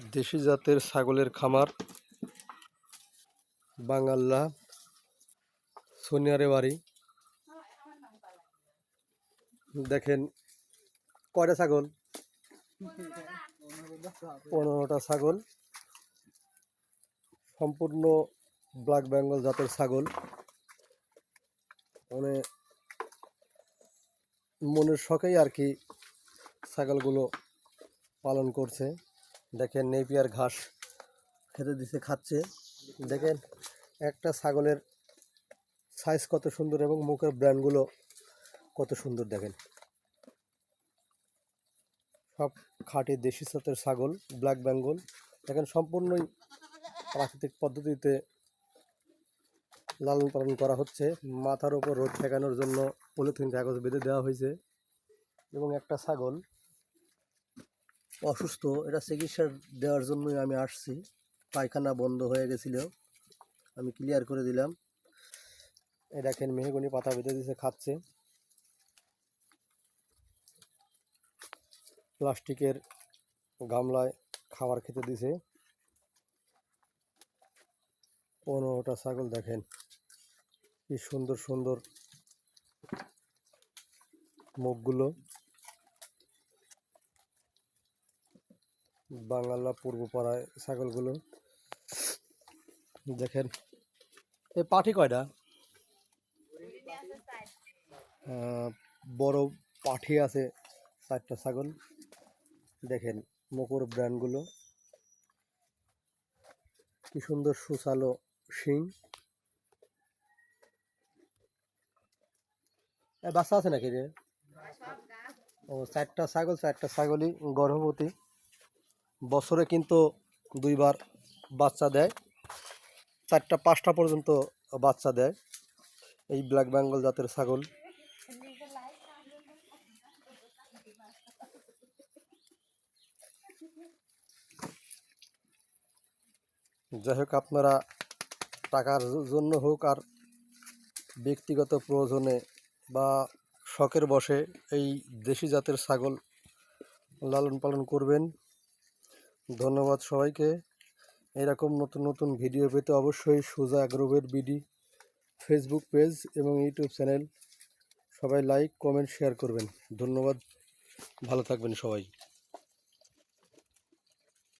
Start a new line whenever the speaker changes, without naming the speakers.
দেশি জাতের ছাগলের খামার বাঙাল্লা সোনিয়ারে বাড়ি। দেখেন, কয়টা ছাগল? পনেরোটা ছাগল। সম্পূর্ণ ব্ল্যাক বেঙ্গল জাতের ছাগল। মানে মনের শখেই আর কি ছাগলগুলো পালন করছে। দেখেন নেপিয়ার ঘাস খেতে দিছে, খাচ্ছে। দেখেন একটা ছাগলের সাইজ কত সুন্দর এবং মুখের ব্র্যান্ডগুলো কত সুন্দর, দেখেন। সব খাঁটি দেশি জাতের ছাগল ব্ল্যাক বেঙ্গল। দেখেন সম্পূর্ণই প্রাকৃতিক পদ্ধতিতে লালন পালন করা হচ্ছে। মাথার উপর রোদ ঠেকানোর জন্য পলিথিন কাগজ বেঁধে দেওয়া হয়েছে। এবং একটা ছাগল অসুস্থ, এটা চিকিৎসা দেওয়ার জন্যই আমি আসছি। পায়খানা বন্ধ হয়ে গেছিল। আমি ক্লিয়ার করে দিলাম। এই দেখেন, মেহগনি পাতা বেঁধে দিছে, খাচ্ছে। প্লাস্টিকের গামলায় খাবার খেতে দিছে। পনেরোটা ছাগল দেখেন, কি সুন্দর সুন্দর মুখগুলো। বাংলা পূর্বপাড়ায় ছাগলগুলো। দেখেন এই পাঠি কয়টা? বড় পাঠি আছে চারটা ছাগল। দেখেন মকর ব্র্যান্ডগুলো। কি সুন্দর সুচালো শিং। বাচ্চা আছে নাকি রে? ও চারটা ছাগল চারটা ছাগলই গর্ভবতী। বছরে কিন্তু দুইবার বাচ্চা দেয়। চারটা, পাঁচটা পর্যন্ত বাচ্চা দেয়। এই ব্ল্যাক বেঙ্গল জাতের ছাগল। যাই হোক, আপনারা টাকার জন্য হোক আর ব্যক্তিগত প্রয়োজনে বা শখের বসে এই দেশি জাতের ছাগল লালন পালন করবেন। ধন্যবাদ সবাইকে। এরকম নতুন নতুন ভিডিও পেতে অবশ্যই সোজা গ্রুপের বিডি ফেসবুক পেজ এবং ইউটিউব চ্যানেল সবাই লাইক কমেন্ট শেয়ার করবেন। ধন্যবাদ। ভালো থাকবেন সবাই।